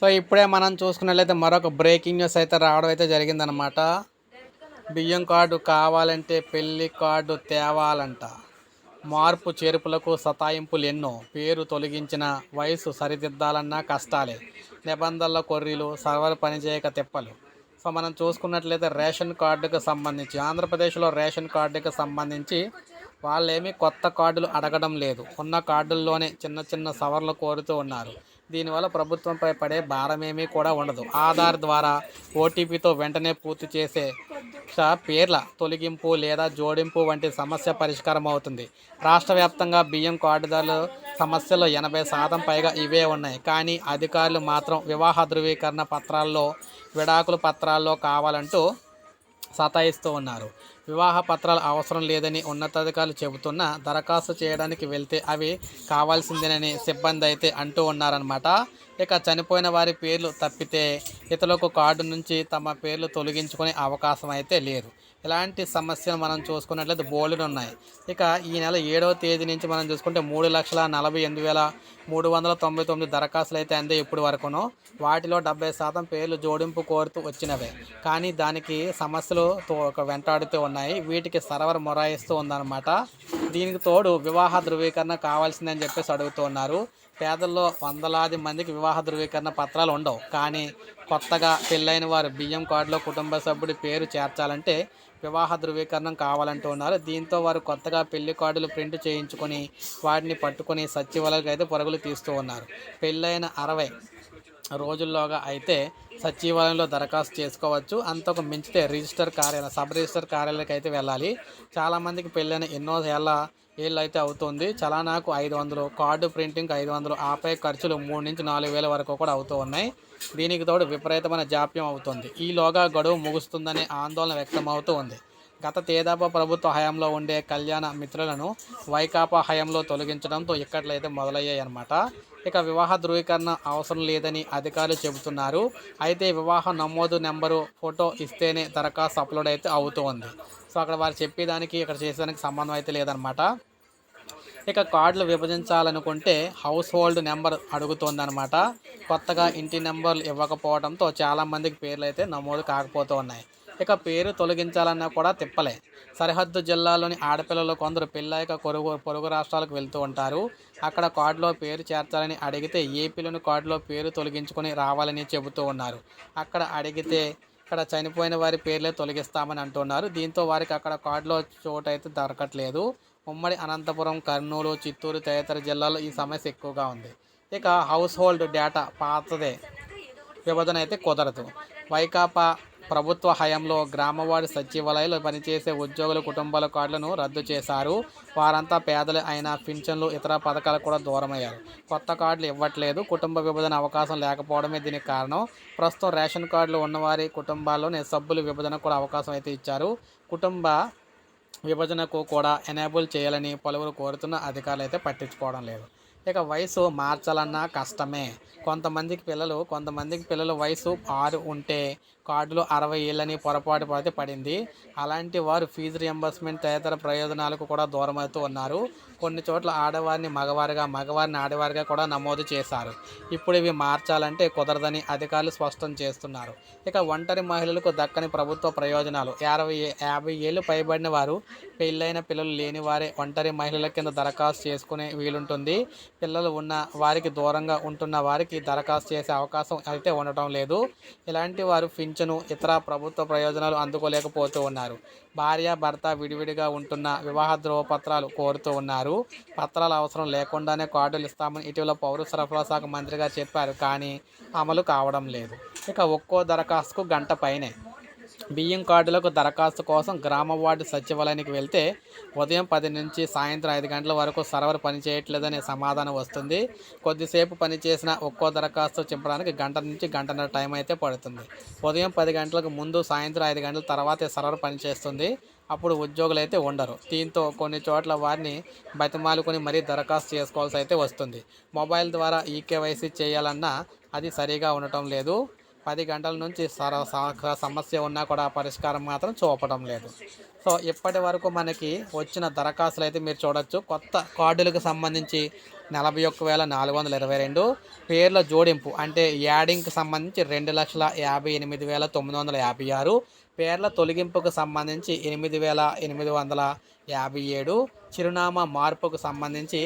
So ఇప్పుడే మనం చూసుకున్నట్లయితే మరొక బ్రేకింగ్ న్యూస్ అయితే రావడం అయితే జరిగిందనమాట బియ్యం కార్డు కావాలంటే పెళ్ళి కార్డు తేవాలంట. మార్పు చేర్పులకు సతాయింపులు ఎన్నో. పేరు తొలగించిన వయసు సరిదిద్దాలన్నా కష్టాలే. నిబంధనల కొర్రీలు సర్వర్ పనిచేయక తిప్పలు. సో మనం చూసుకున్నట్లయితే రేషన్ కార్డుకు సంబంధించి ఆంధ్రప్రదేశ్లో రేషన్ కార్డుకు సంబంధించి వాళ్ళేమీ కొత్త కార్డులు అడగడం లేదు. ఉన్న కార్డుల్లోనే చిన్న చిన్న సవర్లు కోరుతూ ఉన్నారు. దీనివల్ల ప్రభుత్వంపై పడే భారమేమీ కూడా ఉండదు. ఆధార్ ద్వారా ఓటీపీతో వెంటనే పూర్తి చేసే పేర్ల తొలగింపు లేదా జోడింపు వంటి సమస్య పరిష్కారం అవుతుంది. రాష్ట్ర వ్యాప్తంగా బియ్యం కార్డుదారుల సమస్యలు ఎనభై శాతం పైగా ఇవే ఉన్నాయి. కానీ అధికారులు మాత్రం వివాహ ధృవీకరణ పత్రాల్లో విడాకుల పత్రాల్లో కావాలంటూ సతాయిస్తూ ఉన్నారు. వివాహ పత్రాలు అవసరం లేదని ఉన్నతాధికారులు చెబుతున్నా దరఖాస్తు చేయడానికి వెళ్తే అవి కావాల్సిందేనని సిబ్బంది అయితే అంటూ ఉన్నారనమాట ఇక చనిపోయిన వారి పేర్లు తప్పితే ఇతరులకు కార్డు నుంచి తమ పేర్లు తొలగించుకునే అవకాశం అయితే లేదు. ఇలాంటి సమస్యలు మనం చూసుకున్నట్లయితే బోల్డ్ ఉన్నాయి. ఇక ఈ నెల ఏడవ తేదీ నుంచి మనం చూసుకుంటే మూడు లక్షల నలభై ఎనిమిది వేల మూడు వందల తొంభై తొమ్మిది దరఖాస్తులు అయితే అందే ఇప్పటి వరకును. వాటిలో డెబ్బై శాతం పేర్లు జోడింపు కోరుతూ వచ్చినవే. కానీ దానికి సమస్యలు తో- ఒక వెంటాడుతూ ఉన్నాయి. వీటికి సర్వర్ మొరాయిస్తూ ఉందన్నమాట. దీనికి తోడు వివాహ ధృవీకరణ కావాల్సిందని చెప్పేసి అడుగుతున్నారు పేదల్లో వందలాది మందికి వివాహ ధృవీకరణ పత్రాలు ఉండవు. కానీ కొత్తగా పెళ్ళైన వారు బియ్యం కార్డులో కుటుంబ సభ్యుడి పేరు చేర్చాలంటే వివాహ ధృవీకరణం కావాలంటూ ఉన్నారు. దీంతో వారు కొత్తగా పెళ్ళి కార్డులు ప్రింట్ చేయించుకొని వాటిని పట్టుకొని సచివాలయాలకు అయితే పరుగులు తీస్తూ ఉన్నారు. పెళ్ళైన అరవై రోజుల్లోగా అయితే సచివాలయంలో దరఖాస్తు చేసుకోవచ్చు. అంతకు మించితే రిజిస్టర్ కార్యాలయం సబ్ రిజిస్టర్ కార్యాలయానికి అయితే వెళ్ళాలి. చాలామందికి పెళ్ళైన ఎన్నో ఏళ్ళ ఏళ్ళు అయితే అవుతుంది. చలానాకు ఐదు వందలు కార్డు ప్రింటింగ్ ఐదు వందలు ఆపై ఖర్చులు మూడు నుంచి నాలుగు వేల వరకు కూడా అవుతూ ఉన్నాయి. దీనికి తోడు విపరీతమైన జాప్యం అవుతుంది. ఈలోగా గడువు ముగుస్తుందనే ఆందోళన వ్యక్తం అవుతూ ఉంది. గత తేదాపా ప్రభుత్వ హయాంలో ఉండే కళ్యాణ మిత్రులను వైకాపా హయాంలో తొలగించడంతో ఇక్కట్లయితే మొదలయ్యాయి అన్నమాట ఇక వివాహ ధృవీకరణ అవసరం లేదని అధికారులు చెబుతున్నారు. అయితే వివాహ నమోదు నెంబరు ఫోటో ఇస్తేనే దరఖాస్తు అప్లోడ్ అయితే అవుతూ ఉంది సో అక్కడ వారు చెప్పేదానికి ఇక్కడ చేసేదానికి సంబంధం అయితే లేదనమాట ఇక కార్డులు విభజించాలనుకుంటే హౌస్ హోల్డ్ నెంబర్ అడుగుతోందనమాట కొత్తగా ఇంటి నెంబర్లు ఇవ్వకపోవడంతో చాలామందికి పేర్లు అయితే నమోదు కాకపోతూ ఉన్నాయి. ఇక పేరు తొలగించాలన్నా కూడా తిప్పలే. సరిహద్దు జిల్లాలోని ఆడపిల్లలు కొందరు పెళ్ళాక పొరుగు పొరుగు రాష్ట్రాలకు వెళ్తూ ఉంటారు. అక్కడ కార్డులో పేరు చేర్చాలని అడిగితే ఏపీలోని కార్డులో పేరు తొలగించుకొని రావాలని చెబుతూ ఉన్నారు. అక్కడ అడిగితే ఇక్కడ చనిపోయిన వారి పేర్లే తొలగిస్తామని అంటున్నారు. దీంతో వారికి అక్కడ కార్డులో చోటు అయితే దొరకట్లేదు. ఉమ్మడి అనంతపురం కర్నూలు చిత్తూరు తదితర జిల్లాలో ఈ సమస్య ఎక్కువగా ఉంది. ఇక హౌస్ హోల్డ్ డేటా పాతదే. విభజన అయితే కుదరదు. వైకాపా ప్రభుత్వ హయాంలో గ్రామవాడి సచివాలయాలు పనిచేసే ఉద్యోగుల కుటుంబాల కార్డులను రద్దు చేశారు. వారంతా పేదలు అయిన పింఛన్లు ఇతర పథకాలు కూడా దూరమయ్యారు కొత్త కార్డులు ఇవ్వట్లేదు. కుటుంబ విభజన అవకాశం లేకపోవడమే దీనికి కారణం. ప్రస్తుతం రేషన్ కార్డులు ఉన్నవారి కుటుంబాల్లోనే సభ్యుల విభజన కూడా అవకాశం అయితే ఇచ్చారు. కుటుంబ విభజనకు కూడా ఎనేబుల్ చేయాలని పలువురు కోరుతున్న అధికారులు అయితే పట్టించుకోవడం లేదు. ఇక వయసు మార్చాలన్నా కష్టమే. కొంతమందికి పిల్లలు కొంతమందికి పిల్లల వయసు ఆరు ఉంటే కార్డులో అరవై ఏళ్ళని పొరపాటు పడితే పడింది. అలాంటి వారు ఫీజు రియంబర్స్మెంట్ తదితర ప్రయోజనాలకు కూడా దూరమవుతూ ఉన్నారు. కొన్ని చోట్ల ఆడవారిని మగవారిగా మగవారిని ఆడవారిగా కూడా నమోదు చేశారు. ఇప్పుడు ఇవి మార్చాలంటే కుదరదని అధికారులు స్పష్టం చేస్తున్నారు. ఇక ఒంటరి మహిళలకు దక్కని ప్రభుత్వ ప్రయోజనాలు. యాభై యాభై ఏళ్ళు పైబడిన వారు పెళ్ళైన పిల్లలు లేని వారే ఒంటరి మహిళల కింద దరఖాస్తు చేసుకునే వీలుంటుంది. పిల్లలు ఉన్న వారికి దూరంగా ఉంటున్న వారికి దరఖాస్తు చేసే అవకాశం అయితే ఉండటం లేదు. ఇలాంటి వారు పింఛను ఇతర ప్రభుత్వ ప్రయోజనాలు అందుకోలేకపోతూ ఉన్నారు. భార్య భర్త విడివిడిగా ఉంటున్న వివాహ ధ్రువపత్రాలు కోరుతూ ఉన్నారు. పత్రాల అవసరం లేకుండానే కార్డులు ఇస్తామని ఇటీవల పౌర సరఫరా శాఖ మంత్రిగా చెప్పారు కానీ అమలు కావడం లేదు. ఇక ఒక్కో దరఖాస్తుకు గంట పైనే. బియ్యం కార్డులకు దరఖాస్తు కోసం గ్రామ వార్డు సచివాలయానికి వెళ్తే ఉదయం పది నుంచి సాయంత్రం ఐదు గంటల వరకు సర్వర్ పనిచేయట్లేదనే సమాధానం వస్తుంది. కొద్దిసేపు పనిచేసిన ఒక్కో దరఖాస్తు చింపడానికి గంట నుంచి గంటన్నర టైం అయితే పడుతుంది. ఉదయం పది గంటలకు ముందు సాయంత్రం ఐదు గంటల తర్వాతే సర్వర్ పనిచేస్తుంది. అప్పుడు ఉద్యోగులు అయితే ఉండరు. దీంతో కొన్ని చోట్ల వారిని బతిమాలుకొని మరీ దరఖాస్తు చేసుకోవాల్సి అయితే వస్తుంది. మొబైల్ ద్వారా ఈకేవైసీ చేయాలన్నా అది సరిగా ఉండటం లేదు. పది గంటల నుంచి సర స- సమస్య ఉన్నా కూడా పరిష్కారం మాత్రం చూపడం లేదు. సో ఇప్పటి వరకు మనకి వచ్చిన దరఖాస్తులు అయితే మీరు చూడొచ్చు. కొత్త కార్డులకు సంబంధించి నలభై ఒక్క వేల నాలుగు వందల ఇరవై రెండు పేర్ల జోడింపు అంటే యాడింగ్కి సంబంధించి రెండు లక్షల యాభై ఎనిమిది వేల తొమ్మిది వందల యాభై ఆరు పేర్ల తొలగింపుకు సంబంధించి ఎనిమిది వేల ఎనిమిది వందల యాభై ఏడు చిరునామా మార్పుకు సంబంధించి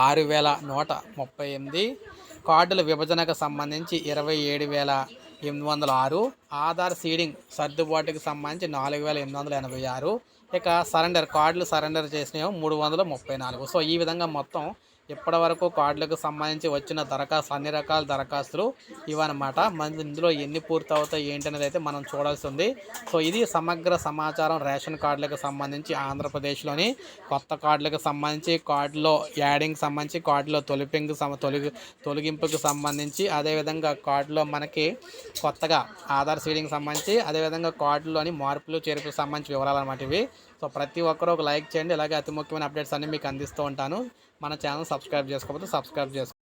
ఆరు వేల నూట ముప్పై ఎనిమిది కార్డుల విభజనకు సంబంధించి ఇరవై ఏడు వేల ఎనిమిది వందల ఆరు ఆధార్ సీడింగ్ సర్దుబాటుకి సంబంధించి నాలుగు వేల ఎనిమిది వందల ఎనభై ఆరు. ఇక సరెండర్ కార్డులు సరెండర్ చేసినవి మూడు వందల ముప్పై నాలుగు. సో ఈ విధంగా మొత్తం ఇప్పటివరకు కార్డులకు సంబంధించి వచ్చిన దరఖాస్తు అన్ని రకాల దరఖాస్తులు ఇవన్నమాట మన ఇందులో ఎన్ని పూర్తి అవుతాయి ఏంటనేది అయితే మనం చూడాల్సి ఉంది సో ఇది సమగ్ర సమాచారం రేషన్ కార్డులకు సంబంధించి ఆంధ్రప్రదేశ్లోని కొత్త కార్డులకు సంబంధించి కార్డులో యాడింగ్ సంబంధించి కార్డులో తొలిపింగ్ సమ తొలగి తొలగింపుకు సంబంధించి అదేవిధంగా కార్డులో మనకి కొత్తగా ఆధార్ సీడింగ్ సంబంధించి అదేవిధంగా కార్డులోని మార్పులు చేర్పులకు సంబంధించి వివరాలు అన్నమాట ఇవి. సో ప్రతి ఒక్కరూ ఒక లైక్ చేయండి. ఇలాగే అతి ముఖ్యమైన అప్డేట్స్ అన్ని మీకు అందిస్తూ ఉంటాను. మన ఛానల్ సబ్స్క్రైబ్ చేసుకోకపోతే సబ్స్క్రైబ్ చేసుకో